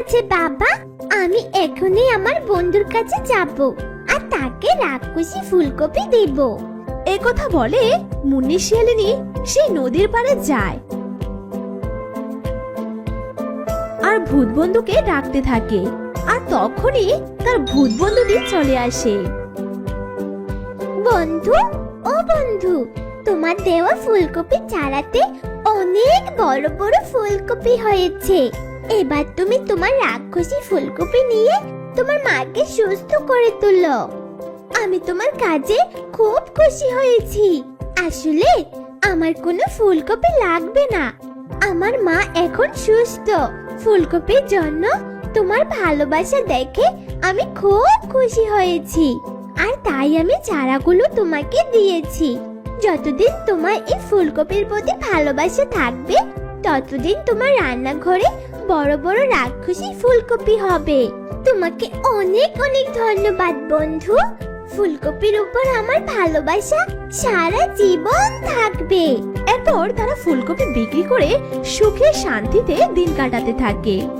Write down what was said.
আছে বাবা। আমি এখনই আমার বন্ধুর কাছে যাব আর তাকে রাক্ষসী ফুলকপি দেব। এ কথা বলে মুন্নি শিয়ালিনী সেই নদীর পাড়ে যায়। আর ভূত বন্ধুকে ডাকতে থাকে আর তখনই তার ভূত বন্ধুটি চলে আসে। বন্ধু ও বন্ধু তোমার দেওয়া ফুলকপি চারাতে অনেক বড় বড় ফুলকপি হয়েছে। এবার তুমি তোমার রাক্ষসী ফুলকপি নিয়ে তোমার মাকে সুস্থ করে তুলো। আমি তোমার কাজে খুব খুশি হয়েছি। আসলে আমার কোনো ফুলকপি লাগবে না। আমার মা এখন সুস্থ। ফুলকপির জন্য তোমার ভালোবাসা দেখে আমি খুব খুশি হয়েছি। আর তাই আমি চারাগুলো তোমাকে দিয়েছি। যতদিন তোমার এই ফুলকপির প্রতি ভালোবাসা থাকবে ততদিন তোমার রান্নাঘরে বড় বড় রাক্ষসী ফুলকপি হবে। তোমাকে অনেক অনেক ধন্যবাদ বন্ধু। ফুলকপির উপর আমার ভালোবাসা সারা জীবন থাকবে। এরপর তারা ফুলকপি বিক্রি করে সুখে শান্তিতে দিন কাটাতে থাকে।